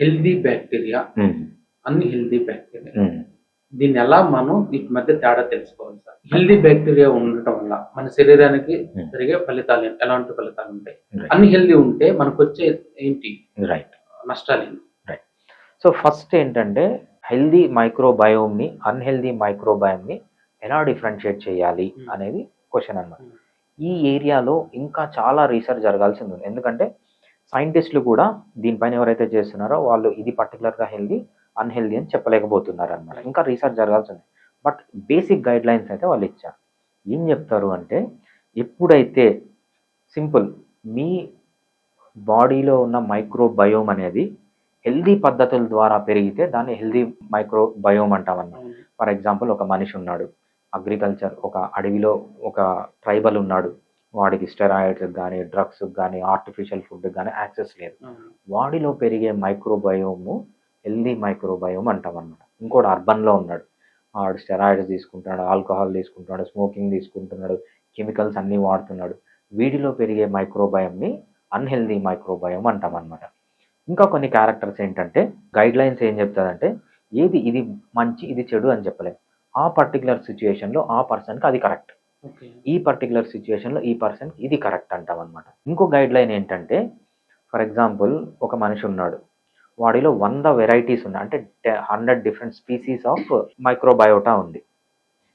Healthy bacteria అన్ని healthy bacteria. దీన్ని ఎలా మనం వీటి మధ్య తేడా తెలుసుకోవాలి సార్ హెల్దీ బ్యాక్టీరియా ఉండటం వల్ల మన శరీరానికి. జరిగే ఫలితాలు? ఎలాంటి ఫలితాలు ఉంటాయి. అన్ని హెల్దీ ఉంటే మనకు వచ్చే ఏంటి రైట్ నష్టాలు ఏంటి సో ఫస్ట్ ఏంటంటే హెల్దీ మైక్రోబయోమ్ని అన్హెల్దీ మైక్రోబయోమ్ని ఎలా డిఫరెన్షియేట్ చేయాలి. అనేది క్వశ్చన్ అన్నమాట Hmm. ఈ ఏరియాలో ఇంకా చాలా రీసెర్చ్ జరగాల్సి ఉంది ఎందుకంటే సైంటిస్టులు కూడా దీనిపైన ఎవరైతే చేస్తున్నారో వాళ్ళు ఇది పర్టికులర్గా హెల్దీ అన్హెల్దీ అని చెప్పలేకపోతున్నారు అనమాట ఇంకా రీసెర్చ్ జరగాల్సి ఉంది బట్ బేసిక్ గైడ్ లైన్స్ అయితే వాళ్ళు ఇచ్చారు. ఏం చెప్తారు అంటే ఎప్పుడైతే సింపుల్ మీ బాడీలో ఉన్న మైక్రోబయోమ్ అనేది హెల్దీ పద్ధతుల ద్వారా పెరిగితే దాన్ని హెల్దీ మైక్రోబయోమ్ అంటామన్నమాట. ఫర్ ఎగ్జాంపుల్ ఒక మనిషి ఉన్నాడు అగ్రికల్చర్ ఒక అడవిలో ఒక ట్రైబల్ ఉన్నాడు వాడికి స్టెరాయిడ్స్ కానీ డ్రగ్స్ కానీ ఆర్టిఫిషియల్ ఫుడ్ కానీ యాక్సెస్ లేదు. వాడిలో పెరిగే మైక్రోబయోము హెల్దీ మైక్రోబయోమ్ అంటాం అనమాట ఇంకోటి అర్బన్లో ఉన్నాడు. వాడు స్టెరాయిడ్స్ తీసుకుంటున్నాడు ఆల్కహాల్ తీసుకుంటున్నాడు స్మోకింగ్ తీసుకుంటున్నాడు కెమికల్స్ అన్నీ వాడుతున్నాడు. వీటిలో పెరిగే మైక్రోబయోమ్ని అన్హెల్దీ మైక్రోబయోమ్ అంటాం అనమాట ఇంకా కొన్ని క్యారెక్టర్స్ ఏంటంటే గైడ్ లైన్స్ ఏం చెప్తాదంటే ఏది ఇది మంచి ఇది చెడు అని చెప్పలేం. ఆ పర్టికులర్ సిచ్యుయేషన్లో ఆ పర్సన్కి అది కరెక్ట్ ఈ పర్టికులర్ సిచ్యుయేషన్లో ఈ పర్సన్కి ఇది కరెక్ట్ అంటాం అనమాట ఇంకో గైడ్ లైన్ ఏంటంటే ఫర్ ఎగ్జాంపుల్ ఒక మనిషి ఉన్నాడు. వాడిలో వంద వెరైటీస్ ఉన్నాయి. అంటే hundred different species of microbiota ఉంది.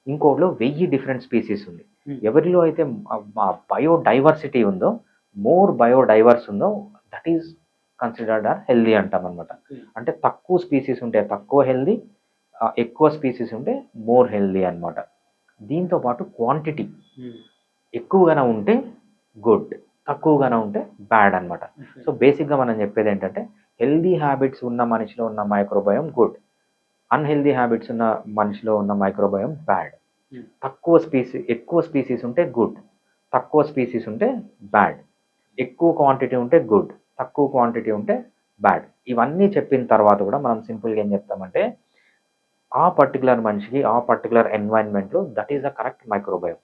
ఇంకోటిలో వెయ్యి డిఫరెంట్ స్పీసీస్ ఉంది. Hmm. ఎవరిలో అయితే బయోడైవర్సిటీ ఉందో మోర్ బయోడైవర్స్ ఉందో that is considered are healthy అంటాం అనమాట అంటే తక్కువ స్పీసీస్ ఉంటే తక్కువ హెల్దీ ఎక్కువ స్పీసీస్ ఉంటే మోర్ హెల్దీ అనమాట దీంతో పాటు క్వాంటిటీ ఎక్కువగానే ఉంటే గుడ్ తక్కువగానే ఉంటే బ్యాడ్ అన్నమాట. సో బేసిక్గా మనం చెప్పేది ఏంటంటే హెల్దీ హ్యాబిట్స్ ఉన్న మనిషిలో ఉన్న మైక్రోబయం గుడ్ అన్హెల్దీ హ్యాబిట్స్ ఉన్న మనిషిలో ఉన్న మైక్రోబయం బ్యాడ్ Hmm. తక్కువ స్పీసీ ఎక్కువ స్పీసీస్ ఉంటే గుడ్ తక్కువ స్పీసీస్ ఉంటే బ్యాడ్ ఎక్కువ క్వాంటిటీ ఉంటే గుడ్ తక్కువ క్వాంటిటీ ఉంటే బ్యాడ్ ఇవన్నీ చెప్పిన తర్వాత కూడా మనం సింపుల్గా ఏం చెప్తామంటే ఆ పర్టికులర్ మనిషికి ఆ particular ఎన్వైరన్మెంట్లో that is the correct microbiome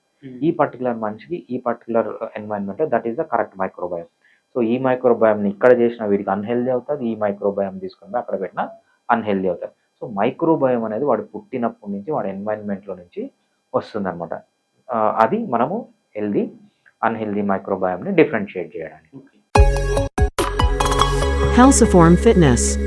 ఈ పర్టికులర్ మనిషికి ఈ particular environment that is the correct microbiome so ఈ మైక్రోబయంని ఇక్కడ చేసిన వీడికి అన్హెల్దీ అవుతుంది ఈ మైక్రోబయం తీసుకుని అక్కడ పెట్టిన అన్హెల్దీ అవుతుంది. సో మైక్రోబయం అనేది వాడు పుట్టినప్పటి నుంచి వాడి ఎన్వైరన్మెంట్లో నుంచి వస్తుంది అనమాట అది మనము హెల్దీ అన్హెల్దీ మైక్రోబయంని డిఫరెన్షియేట్ చేయడానికి. Fitness.